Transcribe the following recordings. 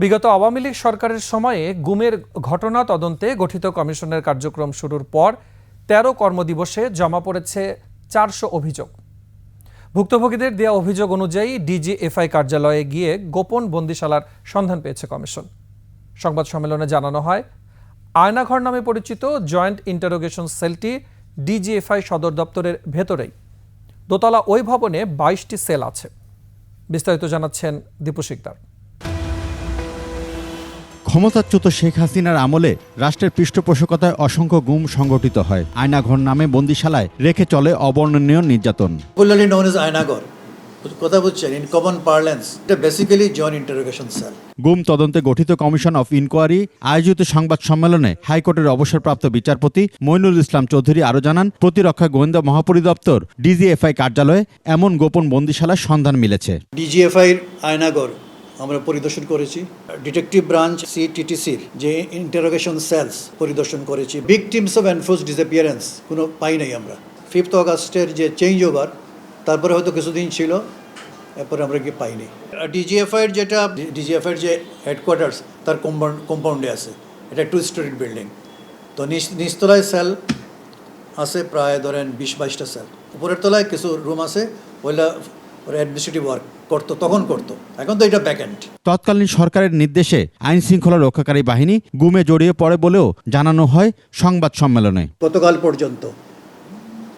বিগত আওয়ামী লীগ সরকারের সময়ে গুমের ঘটনা তদন্তে গঠিত কমিশনের কার্যক্রম শুরুর পর তেরো কর্মদিবসে জমা পড়েছে চারশো অভিযোগ। ভুক্তভোগীদের দেওয়া অভিযোগ অনুযায়ী ডিজিএফআই কার্যালয়ে গিয়ে গোপন বন্দিশালার সন্ধান পেয়েছে কমিশন। সংবাদ সম্মেলনে জানানো হয়, আয়নাঘর নামে পরিচিত জয়েন্ট ইন্টারোগেশন সেলটি ডিজিএফআই সদর দপ্তরের ভেতরেই। দোতলা ওই ভবনে বাইশটি সেল আছে। বিস্তারিত জানাচ্ছেন দীপু শিকদার। ক্ষমতাচ্যুত শেখ হাসিনার আমলে রাষ্ট্রের পৃষ্ঠপোষকতায় অসংখ্য গুম সংগঠিত হয়। আয়নাঘর নামে বন্দিশালায় রেখে চলে অবর্ণনীয় নির্যাতন। Ainagor. কথা বুঝছেন? ইন কমন পার্লেন্স এটা বেসিক্যালি জয়েন্ট ইন্টারোগেশন সেল গুম তদন্তে গঠিত কমিশন অফ ইনকোয়ারি আয়োজিত সংবাদ সম্মেলনে হাইকোর্টের অবসরপ্রাপ্ত বিচারপতি মইনুল ইসলাম চৌধুরী আরও জানান প্রতিরক্ষা গোয়েন্দা মহাপরিদপ্তর ডিজিএফআই কার্যালয়ে এমন গোপন বন্দিশালার সন্ধান মিলেছে। ডিজিএফআইর আয়নাগর আমরা পরিদর্শন করেছি। ডিটেকটিভ ব্রাঞ্চ সিটিটিসির যে ইন্টারোগেশন সেলস পরিদর্শন করেছি। Victims of enforce disappearance কোনো পাই নাই আমরা। ফিফথ অগাস্টের যে চেঞ্জ ওভার তারপরে হয়তো কিছুদিন ছিল, এরপরে আমরা গিয়ে পাইনি। ডিজিএফআইয়ের যেটা ডিজিএফআইয়ের যে হেডকোয়ার্টার্স তার কম্পাউন্ড কম্পাউন্ডে আছে। এটা টু স্টোরিড বিল্ডিং তো নিচ নিচতলায় সেল আছে, প্রায় ধরেন বিশ বাইশটা সেল উপরের তলায় কিছু রুম আছে, ওইলা ওরা অ্যাডমিনিস্ট্রেটিভ ওয়ার্ক করতো তখন করতো। এখন তো এটা ব্যাকএন্ড তৎকালীন সরকারের নির্দেশে আইন শৃঙ্খলা রক্ষাকারী বাহিনী গুমে জড়িয়ে পড়ে বলেও জানানো হয় সংবাদ সম্মেলনে। গতকাল পর্যন্ত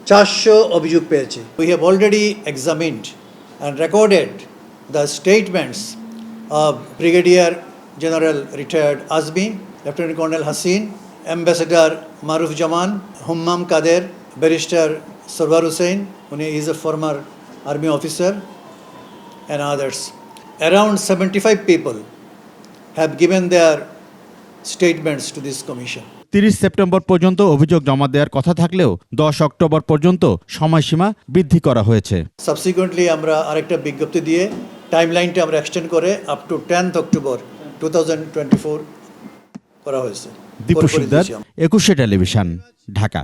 চারশো অভিযোগ পেয়েছে। We have already examined and recorded the statements of brigadier general retired Azmi lieutenant colonel Hasin ambassador Maruf Zaman Hummam Quader barrister Sarwar Hussain উনি is a former army officer and others. Around 75 people have given their statements to this commission. তিরিশ September পর্যন্ত অভিযোগ জমা দেওয়ার কথা থাকলেও দশ October পর্যন্ত সময়সীমা বৃদ্ধি করা হয়েছে সাবসিকুয়েন্টলি আমরা আরেকটা বিজ্ঞপ্তি দিয়ে টাইমলাইনটা আমরা এক্সটেন্ড করে up to tenth October to করা হয়েছে দীপু করে শিকদার একুশে টেলিভিশন ঢাকা